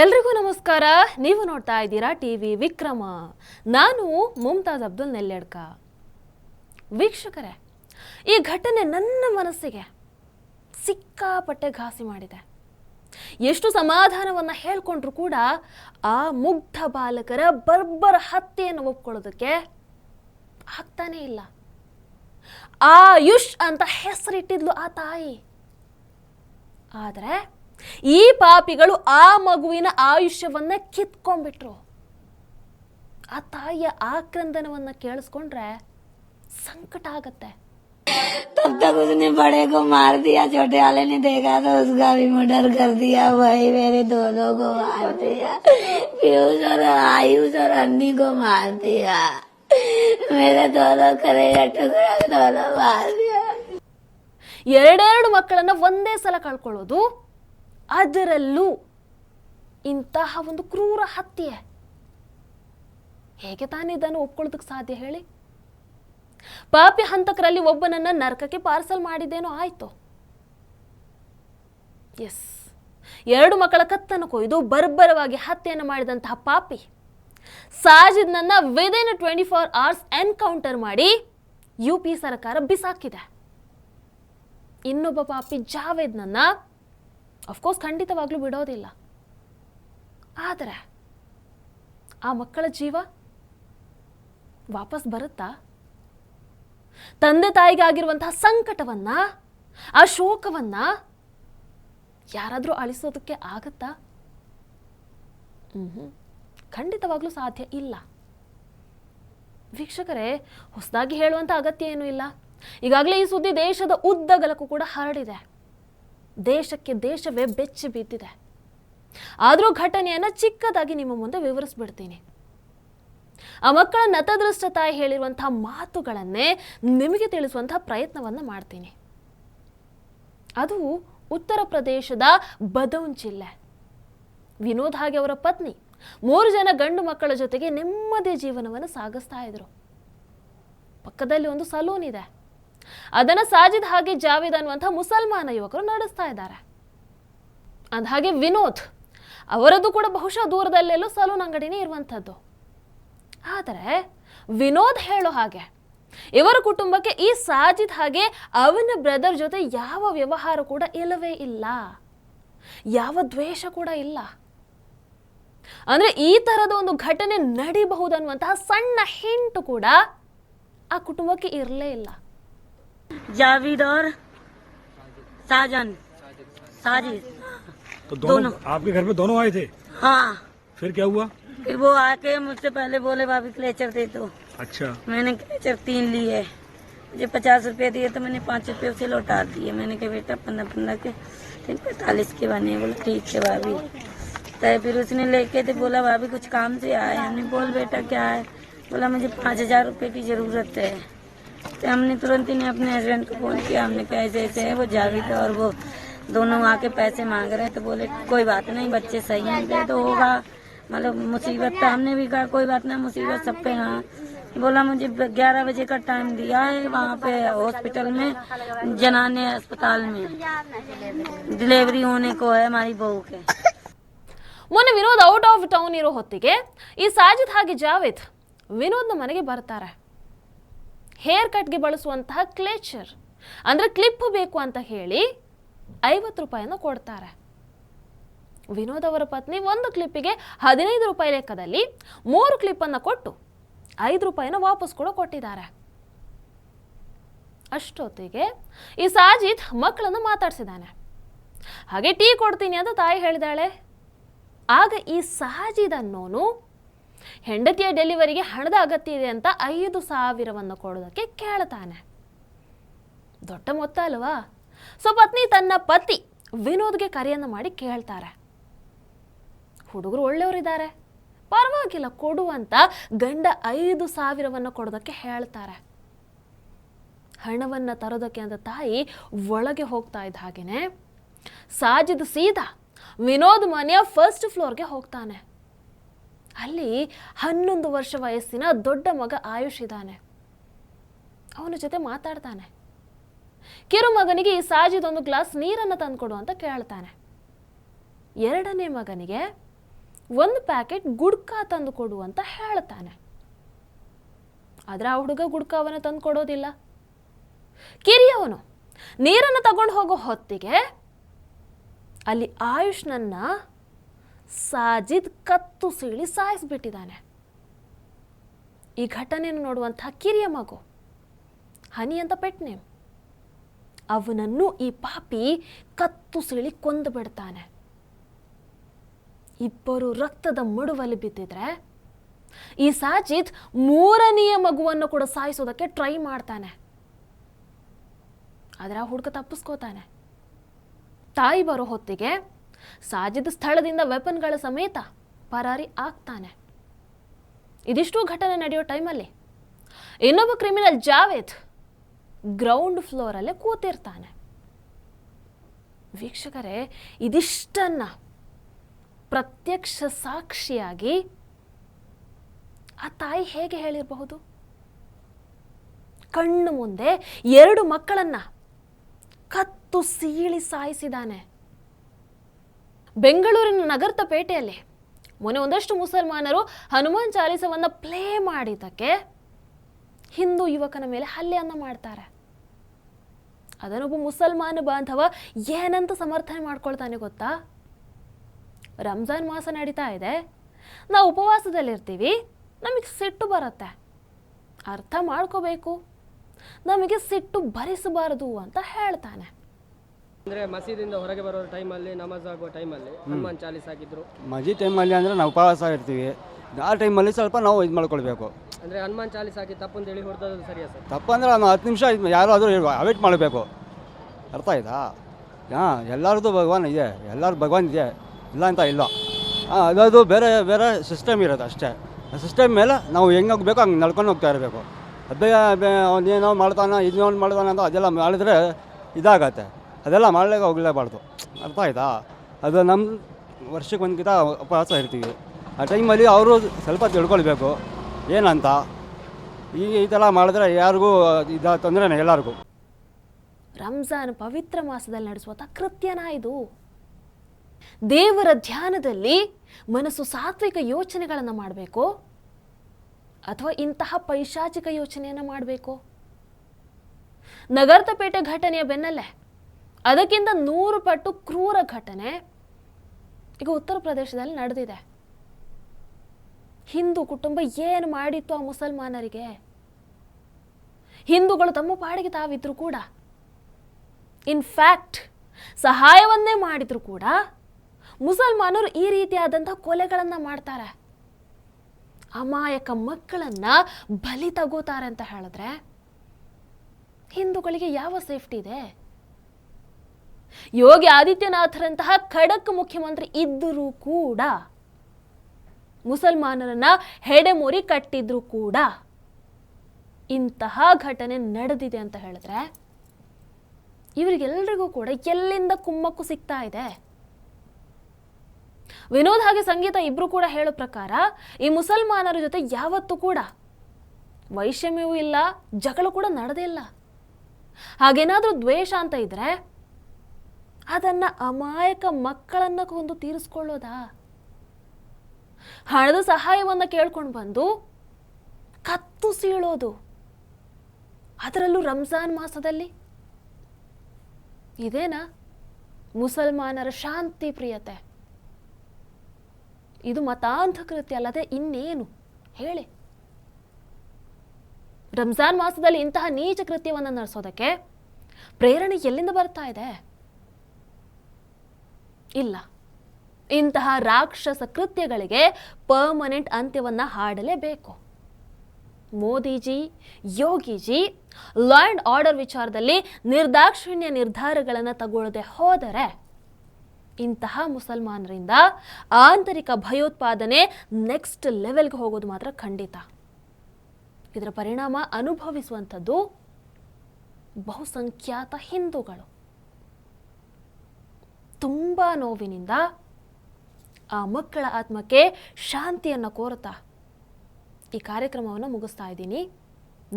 ಎಲ್ರಿಗೂ ನಮಸ್ಕಾರ. ನೀವು ನೋಡ್ತಾ ಇದ್ದೀರಾ ಟಿವಿ ವಿಕ್ರಮ. ನಾನು ಮುಮ್ತಾಜ್ ಅಬ್ದುಲ್ ನೆಲ್ಲೆಡ್ಕ ವೀಕ್ಷಕರೇ, ಈ ಘಟನೆ ನನ್ನ ಮನಸ್ಸಿಗೆ ಸಿಕ್ಕಾಪಟ್ಟೆ ಘಾಸಿ ಮಾಡಿದೆ. ಎಷ್ಟು ಸಮಾಧಾನವನ್ನ ಹೇಳ್ಕೊಂಡ್ರು ಕೂಡ ಆ ಮುಗ್ಧ ಬಾಲಕರ ಬರ್ಬರ ಹತ್ಯೆಯನ್ನು ಒಪ್ಕೊಳ್ಳೋದಕ್ಕೆ ಆಗ್ತಾನೇ ಇಲ್ಲ. ಆಯುಷ್ ಅಂತ ಹೆಸರಿಟ್ಟಿದ್ಲು ಆ ತಾಯಿ. ಆದರೆ ಈ ಪಾಪಿಗಳು ಆ ಮಗುವಿನ ಆಯುಷ್ಯವನ್ನ ಕಿತ್ಕೊಂಡ್ಬಿಟ್ರು ಆ ತಾಯಿಯ ಆಕ್ರಂದನವನ್ನ ಕೇಳಿಸ್ಕೊಂಡ್ರೆ ಸಂಕಟ ಆಗತ್ತೆ तब तक उसने बड़े को मार दिया छोटे वाले ने देखा तो उसका भी मर्डर कर दिया वही मेरे दोनों को मार दिया पीयूष और आयुष और अन्नी को मार दिया मेरे दोनों करेगा टुकड़ा दोनों मार दिया ಎರಡೆರಡು ಮಕ್ಕಳನ್ನ ಒಂದೇ ಸಲ ಕಳ್ಕೊಳ್ಳೋದು ಅದರಲ್ಲೂ ಇಂತಹ ಒಂದು ಕ್ರೂರ ಹತ್ಯೆ. ಹೇಗೆ ತಾನೇ ಇದನ್ನು ಒಪ್ಕೊಳ್ಳೋದಕ್ಕೆ ಸಾಧ್ಯ ಹೇಳಿ? ಪಾಪಿ ಹಂತಕರಲ್ಲಿ ಒಬ್ಬನನ್ನ ನರಕಕ್ಕೆ ಪಾರ್ಸಲ್ ಮಾಡಿದ್ದೇನೋ ಆಯಿತು. ಎಸ್ ಎರಡು ಮಕ್ಕಳ ಕತ್ತನ್ನು ಕೊಯ್ದು ಬರ್ಬರವಾಗಿ ಹತ್ಯೆಯನ್ನು ಮಾಡಿದಂತಹ ಪಾಪಿ ಸಾಜಿದ್ನನ್ನ within twenty four hours encounter ಮಾಡಿ ಯು ಪಿ ಸರ್ಕಾರ ಬಿಸಾಕಿದೆ. ಇನ್ನೊಬ್ಬ ಪಾಪಿ ಜಾವೇದ್ನನ್ನ ಅಫ್ಕೋರ್ಸ್ ಖಂಡಿತವಾಗ್ಲೂ ಬಿಡೋದಿಲ್ಲ. ಆದರೆ, ಆ ಮಕ್ಕಳ ಜೀವ ವಾಪಸ್ ಬರುತ್ತಾ? ತಂದೆ ತಾಯಿಗೆ ಸಂಕಟವನ್ನ, ಆ ಶೋಕವನ್ನ ಯಾರಾದರೂ ಅಳಿಸೋದಕ್ಕೆ ಆಗತ್ತಾ? ಹ್ಮ್ ಖಂಡಿತವಾಗ್ಲೂ ಸಾಧ್ಯ ಇಲ್ಲ. ವೀಕ್ಷಕರೇ, ಹೊಸದಾಗಿ ಹೇಳುವಂತ ಅಗತ್ಯ ಏನೂ ಇಲ್ಲ. ಈಗಾಗಲೇ ಈ ಸುದ್ದಿ ದೇಶದ ಉದ್ದಗಲಕ್ಕೂ ಕೂಡ ಹರಡಿದೆ. ದೇಶಕ್ಕೆ ದೇಶವೇ ಬೆಚ್ಚಿ ಬಿದ್ದಿದೆ ಆದರೂ ಘಟನೆಯನ್ನ ಚಿಕ್ಕದಾಗಿ ನಿಮ್ಮ ಮುಂದೆ ವಿವರಿಸ್ಬಿಡ್ತೀನಿ. ಆ ಮಕ್ಕಳ ನತದೃಷ್ಟ ತಾಯಿ ಹೇಳಿರುವಂತಹ ಮಾತುಗಳನ್ನೇ ನಿಮಗೆ ತಿಳಿಸುವಂತಹ ಪ್ರಯತ್ನವನ್ನ ಮಾಡ್ತೀನಿ. ಅದು ಉತ್ತರ ಪ್ರದೇಶದ ಬದೌನ್ ಜಿಲ್ಲೆ. ವಿನೋದ್ ಹಾಗೆ ಅವರ ಪತ್ನಿ, ಮೂರು ಜನ ಗಂಡು ಮಕ್ಕಳ ಜೊತೆಗೆ ನೆಮ್ಮದಿ ಜೀವನವನ್ನು ಸಾಗಿಸ್ತಾ ಇದ್ರು. ಪಕ್ಕದಲ್ಲಿ ಒಂದು ಸಲೂನ್ ಇದೆ. ಅದನ್ನ ಸಾಜಿದ್ ಹಾಗೆ ಜಾವೇದ್ ಅನ್ನುವಂಥ ಮುಸಲ್ಮಾನ ಯುವಕರು ನಡೆಸ್ತಾ ಇದ್ದಾರೆ. ಅಂದಹಾಗೆ ವಿನೋದ್ ಅವರದ್ದು ಕೂಡ ಬಹುಶಃ ದೂರದಲ್ಲೆಲ್ಲೋ ಸಲೂನ್ ಅಂಗಡಿನೇ ಇರುವಂಥದ್ದು. ಆದರೆ ವಿನೋದ್ ಹೇಳೋ ಹಾಗೆ ಇವರ ಕುಟುಂಬಕ್ಕೆ ಈ ಸಾಜಿದ್ ಹಾಗೆ ಅವನ ಬ್ರದರ್ ಜೊತೆ ಯಾವ ವ್ಯವಹಾರ ಕೂಡ ಇಲ್ಲವೇ ಇಲ್ಲ. ಯಾವ ದ್ವೇಷ ಕೂಡ ಇಲ್ಲ. ಅಂದ್ರೆ ಈ ತರದ ಒಂದು ಘಟನೆ ನಡಿಬಹುದನ್ನುವಂತಹ ಸಣ್ಣ ಹಿಂಟು ಕೂಡ ಆ ಕುಟುಂಬಕ್ಕೆ ಇರಲೇ ಇಲ್ಲ. जावेद और साजन। साजिद। तो दोनों, दोनों। आपके घर पे दोनों आए थे? हाँ। फिर क्या हुआ? फिर वो आके मुझसे पहले बोले भाभी क्लेचर दे दो अच्छा। मैंने क्लेचर तीन लिए मुझे पचास रुपए दिए तो मैंने पाँच रुपए उसे लौटा दिए। मैंने कहा बेटा पंद्रह पंद्रह के तीन पैंतालीस के बने बोले ठीक है भाभी। तो फिर उसने लेके थे बोला भाभी कुछ काम से आए हमने बोल बेटा क्या है? बोला मुझे पाँच हज़ार रुपये की ज़रूरत है। तो हमने तुरंत ही ने अपने हस्बैंड को फोन किया हमने कहा ऐसे ऐसे है वो जावेद और वो दोनों आके पैसे मांग रहे हैं तो बोले कोई बात नहीं बच्चे सही हैं दे तो होगा मतलब मुसीबत तो हमने भी कहा कोई बात नहीं मुसीबत सब पे हाँ बोला मुझे ग्यारह बजे का टाइम दिया है वहाँ पे हॉस्पिटल में जनाने अस्पताल में डिलीवरी होने को है हमारी बहू के ಮೊನ್ನೆ ವಿನೋದ್ ಔಟ್ ಆಫ್ ಟೌನ್ ಇರೋ ಹೊತ್ತಿಗೆ ಈ ಸಾಜಿದ್ ಹಾಗೆ ಜಾವೇದ್ ವಿನೋದ್ನ ಮನೆಗೆ ಬರ್ತಾರೆ ಹೇರ್ ಕಟ್ಗೆ ಬಳಸುವಂತಹ ಕ್ಲೇಚರ್. ಅಂದ್ರೆ ಕ್ಲಿಪ್ ಬೇಕು ಅಂತ ಹೇಳಿ ಐವತ್ತು ರೂಪಾಯಿಯನ್ನು ಕೊಡ್ತಾರೆ. ವಿನೋದ್ ಅವರ ಪತ್ನಿ ಒಂದು ಕ್ಲಿಪ್ಪಿಗೆ ಹದಿನೈದು ರೂಪಾಯಿ ಲೆಕ್ಕದಲ್ಲಿ ಮೂರು ಕ್ಲಿಪ್ಪನ್ನು ಕೊಟ್ಟು ಐದು ರೂಪಾಯಿನ ವಾಪಸ್ ಕೂಡ ಕೊಟ್ಟಿದ್ದಾರೆ. ಅಷ್ಟೊತ್ತಿಗೆ ಈ ಸಾಜಿದ್ ಮಕ್ಕಳನ್ನು ಮಾತಾಡಿಸಿದ್ದಾನೆ. ಹಾಗೆ ಟೀ ಕೊಡ್ತೀನಿ ಅಂತ ತಾಯಿ ಹೇಳಿದಾಳೆ. ಆಗ ಈ ಸಾಜಿದ್ ಅನ್ನೋನು ಹೆಂಡತಿಯ ಡೆಲಿವರಿಗೆ ಹಣದ ಅಗತ್ಯ ಇದೆ ಅಂತ ಐದು ಸಾವಿರವನ್ನು ಕೊಡೋದಕ್ಕೆ ಕೇಳ್ತಾನೆ. ದೊಡ್ಡ ಮೊತ್ತ ಅಲ್ವಾ? ಸೊ ಪತ್ನಿ ತನ್ನ ಪತಿ ವಿನೋದ್ಗೆ ಕರೆಯನ್ನು ಮಾಡಿ ಕೇಳ್ತಾರೆ. ಹುಡುಗರು ಒಳ್ಳೆಯವರಿದ್ದಾರೆ. ಪರವಾಗಿಲ್ಲ ಕೊಡುವಂತ ಗಂಡ ಐದು ಸಾವಿರವನ್ನು ಕೊಡೋದಕ್ಕೆ ಹೇಳ್ತಾರೆ. ಹಣವನ್ನು ತರೋದಕ್ಕೆ ಅಂತ ತಾಯಿ ಒಳಗೆ ಹೋಗ್ತಾ ಇದ್ದ ಹಾಗೇನೆ, ಸಾಜಿದ್ ಸೀದಾ ವಿನೋದ್ ಮನೆಯ ಫಸ್ಟ್ ಫ್ಲೋರ್ಗೆ ಹೋಗ್ತಾನೆ. ಅಲ್ಲಿ ಹನ್ನೊಂದು ವರ್ಷ ವಯಸ್ಸಿನ ದೊಡ್ಡ ಮಗ ಆಯುಷ್ ಇದ್ದಾನೆ. ಅವನ ಜೊತೆ ಮಾತಾಡ್ತಾನೆ. ಕಿರು ಮಗನಿಗೆ ಈ ಸಾಜಿದೊಂದು ಗ್ಲಾಸ್ ನೀರನ್ನು ತಂದುಕೊಡು ಅಂತ ಕೇಳ್ತಾನೆ. ಎರಡನೇ ಮಗನಿಗೆ ಒಂದು ಪ್ಯಾಕೆಟ್ ಗುಡ್ಕಾ ತಂದು ಕೊಡು ಅಂತ ಹೇಳ್ತಾನೆ. ಆದರೆ ಆ ಹುಡುಗ ಗುಡ್ಕಾವನ್ನ ತಂದು ಕೊಡೋದಿಲ್ಲ ಕಿರಿಯವನು ನೀರನ್ನು ತಗೊಂಡು ಹೋಗೋ ಹೊತ್ತಿಗೆ ಅಲ್ಲಿ ಆಯುಷ್ನನ್ನ ಸಾಜಿದ್ ಕತ್ತು ಸೀಳಿ ಸಾಯಿಸ್ಬಿಟ್ಟಿದ್ದಾನೆ. ಈ ಘಟನೆಯನ್ನು ನೋಡುವಂತಹ ಕಿರಿಯ ಮಗು, ಹನಿ ಅಂತ ಪೆಟ್ ನೇಮ್ ಅವನನ್ನು ಈ ಪಾಪಿ ಕತ್ತು ಸೀಳಿ ಕೊಂದು ಬಿಡ್ತಾನೆ. ಇಬ್ಬರು ರಕ್ತದ ಮಡುವಲ್ಲಿ ಬಿದ್ದಿದ್ರೆ ಈ ಸಾಜಿದ್ ಮೂರನೆಯ ಮಗುವನ್ನು ಕೂಡ ಸಾಯಿಸೋದಕ್ಕೆ ಟ್ರೈ ಮಾಡ್ತಾನೆ. ಆದರೆ ಆ ಹುಡುಗ ತಪ್ಪಿಸ್ಕೋತಾನೆ. ತಾಯಿ ಬರೋ ಹೊತ್ತಿಗೆ ಸಾಜಿದ್ ಸ್ಥಳದಿಂದ ವೆಪನ್ಗಳ ಸಮೇತ ಪರಾರಿ ಆಗ್ತಾನೆ. ಇದಿಷ್ಟು ಘಟನೆ ನಡೆಯೋ ಟೈಮಲ್ಲಿ. ಇನ್ನೊಬ್ಬ ಕ್ರಿಮಿನಲ್ ಜಾವೇದ್ ಗ್ರೌಂಡ್ ಫ್ಲೋರಲ್ಲೇ ಕೂತಿರ್ತಾನೆ. ವೀಕ್ಷಕರೇ, ಇದಿಷ್ಟನ್ನ ಪ್ರತ್ಯಕ್ಷ ಸಾಕ್ಷಿಯಾಗಿ ಆ ತಾಯಿ ಹೇಗೆ ಹೇಳಿರಬಹುದು? ಕಣ್ಣು ಮುಂದೆ ಎರಡು ಮಕ್ಕಳನ್ನ ಕತ್ತು ಸೀಳಿ ಸಾಯಿಸಿದಾನೆ. ಬೆಂಗಳೂರಿನ ನಗರದ ಪೇಟೆಯಲ್ಲಿ. ಮೊನ್ನೆ ಒಂದಷ್ಟು ಮುಸಲ್ಮಾನರು ಹನುಮಾನ್ ಚಾಲಿಸವನ್ನ ಪ್ಲೇ ಮಾಡಿದ್ದಕ್ಕೆ ಹಿಂದೂ ಯುವಕನ ಮೇಲೆ ಹಲ್ಲೆಯನ್ನು ಮಾಡ್ತಾರೆ. ಅದನ್ನೊಬ್ಬ ಮುಸಲ್ಮಾನ ಬಾಂಧವ ಏನಂತ ಸಮರ್ಥನೆ ಮಾಡ್ಕೊಳ್ತಾನೆ ಗೊತ್ತಾ? ರಂಜಾನ್ ಮಾಸ ನಡೀತಾ ಇದೆ. ನಾವು ಉಪವಾಸದಲ್ಲಿರ್ತೀವಿ. ನಮಗೆ ಸಿಟ್ಟು ಬರುತ್ತೆ. ಅರ್ಥ ಮಾಡ್ಕೋಬೇಕು. ನಮಗೆ ಸಿಟ್ಟು ಭರಿಸಬಾರದು ಅಂತ ಹೇಳ್ತಾನೆ. ಅಂದರೆ ಮಸೀದಿಯಿಂದ ಹೊರಗೆ ಬರೋ ಟೈಮಲ್ಲಿ ನಮಾಜ್ ಆಗುವ ಟೈಮಲ್ಲಿ ಹನುಮಾನ್ ಚಾಲೀಸ್ ಹಾಕಿದ್ರು. ಮಜಿ ಟೈಮಲ್ಲಿ ಅಂದರೆ ನಾವು ಉಪವಾಸ ಇರ್ತೀವಿ. ಆ ಟೈಮಲ್ಲಿ ಸ್ವಲ್ಪ ನಾವು ಇದು ಮಾಡ್ಕೊಳ್ಬೇಕು. ಅಂದರೆ ಹನುಮಾನ್ ಚಾಲೀಸ್ ಹಾಕಿ ತಪ್ಪು ಅಂತ ಹೇಳಿ ಹೊಡೆದದ್ದು ಸರಿಯಾ ಸರ್? ತಪ್ಪಂದ್ರೆ ನಾವು ಹತ್ತು ನಿಮಿಷ ಯಾರಾದರೂ ಅವೇಟ್ ಮಾಡಬೇಕು. ಅರ್ಥ ಆಯ್ತಾ? ಹಾಂ ಎಲ್ಲರದ್ದು ಭಗವಾನ್ ಇದೆ ಎಲ್ಲರ ಭಗವಾನ್ ಇದೆ ಇಲ್ಲ ಅಂತ ಇಲ್ಲ. ಹಾಂ ಅದದು ಬೇರೆ ಬೇರೆ ಸಿಸ್ಟಮ್ ಇರೋದು ಅಷ್ಟೇ. ಆ ಸಿಸ್ಟಮ್ ಮೇಲೆ ನಾವು ಹೆಂಗೆ ಹೋಗ್ಬೇಕು ಹಂಗೆ ನಡ್ಕೊಂಡು ಹೋಗ್ತಾ ಇರಬೇಕು. ಅದೇ ಅವನೇನೋ ಮಾಡ್ತಾನೆ ಇದನ್ನೋ ಮಾಡ್ತಾನೆ ಅಂತ ಅದೆಲ್ಲ ಮಾಡಿದ್ರೆ ಇದಾಗತ್ತೆ. ಅದೆಲ್ಲ ಮಾಡಲಿಕ್ಕೆ ಹೋಗಲೇಬಾರ್ದು. ಅರ್ಥ ಆಯ್ತಾ? ಅದು ನಮ್ಮ ವರ್ಷಕ್ಕೆ ಒಂದ್ಕಿತ ಉಪವಾಸ ಇರ್ತೀವಿ. ಆ ಟೈಮಲ್ಲಿ ಅವರು ಸ್ವಲ್ಪ ತಿಳ್ಕೊಳ್ಬೇಕು. ಏನಂತ? ಈ ಈ ಥರ ಮಾಡಿದ್ರೆ ಯಾರಿಗೂ ಇದ ತೊಂದರೆನೇ ಎಲ್ಲರಿಗೂ. ರಂಜಾನ್ ಪವಿತ್ರ ಮಾಸದಲ್ಲಿ ನಡೆಸುವಂಥ ಕೃತ್ಯನ ಇದು? ದೇವರ ಧ್ಯಾನದಲ್ಲಿ ಮನಸ್ಸು ಸಾತ್ವಿಕ ಯೋಚನೆಗಳನ್ನು ಮಾಡಬೇಕು? ಅಥವಾ ಇಂತಹ ಪೈಶಾಚಿಕ ಯೋಚನೆಯನ್ನು ಮಾಡಬೇಕು? ನಗರದ ಪೇಟೆ ಘಟನೆಯ ಬೆನ್ನಲ್ಲೇ ಅದಕ್ಕಿಂತ ನೂರು ಪಟ್ಟು ಕ್ರೂರ ಘಟನೆ ಈಗ ಉತ್ತರ ಪ್ರದೇಶದಲ್ಲಿ ನಡೆದಿದೆ. ಹಿಂದೂ ಕುಟುಂಬ ಏನು ಮಾಡಿತ್ತು ಆ ಮುಸಲ್ಮಾನರಿಗೆ? ಹಿಂದೂಗಳು ತಮ್ಮ ಪಾಡಿಗೆ ತಾವಿದ್ರು ಕೂಡ. ಇನ್ಫ್ಯಾಕ್ಟ್ ಸಹಾಯವನ್ನೇ ಮಾಡಿದ್ರು ಕೂಡ ಮುಸಲ್ಮಾನರು ಈ ರೀತಿಯಾದಂಥ ಕೊಲೆಗಳನ್ನು ಮಾಡ್ತಾರೆ. ಅಮಾಯಕ ಮಕ್ಕಳನ್ನ ಬಲಿ ತಗೋತಾರೆ ಅಂತ ಹೇಳಿದ್ರೆ ಹಿಂದೂಗಳಿಗೆ ಯಾವ ಸೇಫ್ಟಿ ಇದೆ? ಯೋಗಿ ಆದಿತ್ಯನಾಥರಂತಹ ಖಡಕ್ ಮುಖ್ಯಮಂತ್ರಿ ಇದ್ದರೂ ಕೂಡ ಮುಸಲ್ಮಾನರನ್ನ ಹೆಡೆಮೋರಿ ಕಟ್ಟಿದ್ರು ಕೂಡ ಇಂತಹ ಘಟನೆ ನಡೆದಿದೆ ಅಂತ ಹೇಳಿದ್ರೆ ಇವರಿಗೆಲ್ಲರಿಗೂ ಕೂಡ ಎಲ್ಲಿಂದ ಕುಮ್ಮಕ್ಕು ಸಿಗ್ತಾ ಇದೆ? ವಿನೋದ್ ಹಾಗೆ ಸಂಗೀತ ಇಬ್ರು ಕೂಡ ಹೇಳೋ ಪ್ರಕಾರ ಈ ಮುಸಲ್ಮಾನರ ಜೊತೆ ಯಾವತ್ತೂ ಕೂಡ ವೈಷಮ್ಯವೂ ಇಲ್ಲ, ಜಗಳ ಕೂಡ ನಡೆದೇ ಇಲ್ಲ. ಹಾಗೇನಾದ್ರೂ ದ್ವೇಷ ಅಂತ ಇದ್ರೆ ಅದನ್ನ ಅಮಾಯಕ ಮಕ್ಕಳನ್ನ ಕೊಂದು ತೀರಿಸ್ಕೊಳ್ಳೋದಾ? ಹಣದ ಸಹಾಯವನ್ನ ಕೇಳ್ಕೊಂಡು ಬಂದು ಕತ್ತು ಸೀಳೋದು ಅದರಲ್ಲೂ ರಂಜಾನ್ ಮಾಸದಲ್ಲಿ? ಇದೇನಾ? ಮುಸಲ್ಮಾನರ ಶಾಂತಿ ಪ್ರಿಯತೆ. ಇದು ಮತಾಂಧ ಕೃತ್ಯ ಅಲ್ಲದೆ ಇನ್ನೇನು? ಹೇಳಿ. ರಂಜಾನ್ ಮಾಸದಲ್ಲಿ ಇಂತಹ ನೀಚ ಕೃತ್ಯವನ್ನು ನಡೆಸೋದಕ್ಕೆ ಪ್ರೇರಣೆ ಎಲ್ಲಿಂದ ಬರ್ತಾ ಇದೆ? ಇಲ್ಲ. ಇಂತಹ ರಾಕ್ಷಸ ಕೃತ್ಯಗಳಿಗೆ ಪರ್ಮನೆಂಟ್ ಅಂತ್ಯವನ್ನ ಹಾಡಲೇಬೇಕು. Modiji, Yogiji law and order ವಿಚಾರದಲ್ಲಿ ನಿರ್ದಾಕ್ಷಿಣ್ಯ ನಿರ್ಧಾರಗಳನ್ನು ತಗೊಳ್ಳದೆ ಹೋದರೆ ಇಂತಹ ಮುಸಲ್ಮಾನರಿಂದ ಆಂತರಿಕ ಭಯೋತ್ಪಾದನೆ ನೆಕ್ಸ್ಟ್ ಲೆವೆಲ್ಗೆ ಹೋಗೋದು ಮಾತ್ರ ಖಂಡಿತ. ಇದರ ಪರಿಣಾಮ ಅನುಭವಿಸುವಂಥದ್ದು ಬಹುಸಂಖ್ಯಾತ ಹಿಂದೂಗಳು. ತುಂಬ ನೋವಿನಿಂದ ಆ ಮಕ್ಕಳ ಆತ್ಮಕ್ಕೆ ಶಾಂತಿಯನ್ನು ಕೋರುತ್ತಾ ಈ ಕಾರ್ಯಕ್ರಮವನ್ನು ಮುಗಿಸ್ತಾ ಇದ್ದೀನಿ.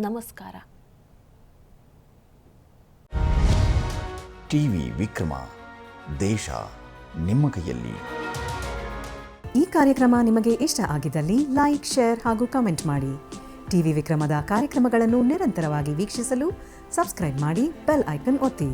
ನಮಸ್ಕಾರ. ಟಿವಿ ವಿಕ್ರಮ ದೇಶ ನಿಮ್ಮ ಕೈಯಲ್ಲಿ. ಈ ಕಾರ್ಯಕ್ರಮ ನಿಮಗೆ ಇಷ್ಟ ಆಗಿದ್ದಲ್ಲಿ ಲೈಕ್ ಶೇರ್ ಹಾಗೂ ಕಮೆಂಟ್ ಮಾಡಿ. ಟಿವಿ ವಿಕ್ರಮದ ಕಾರ್ಯಕ್ರಮಗಳನ್ನು ನಿರಂತರವಾಗಿ ವೀಕ್ಷಿಸಲು ಸಬ್ಸ್ಕ್ರೈಬ್ ಮಾಡಿ ಬೆಲ್ ಐಕನ್ ಒತ್ತಿ.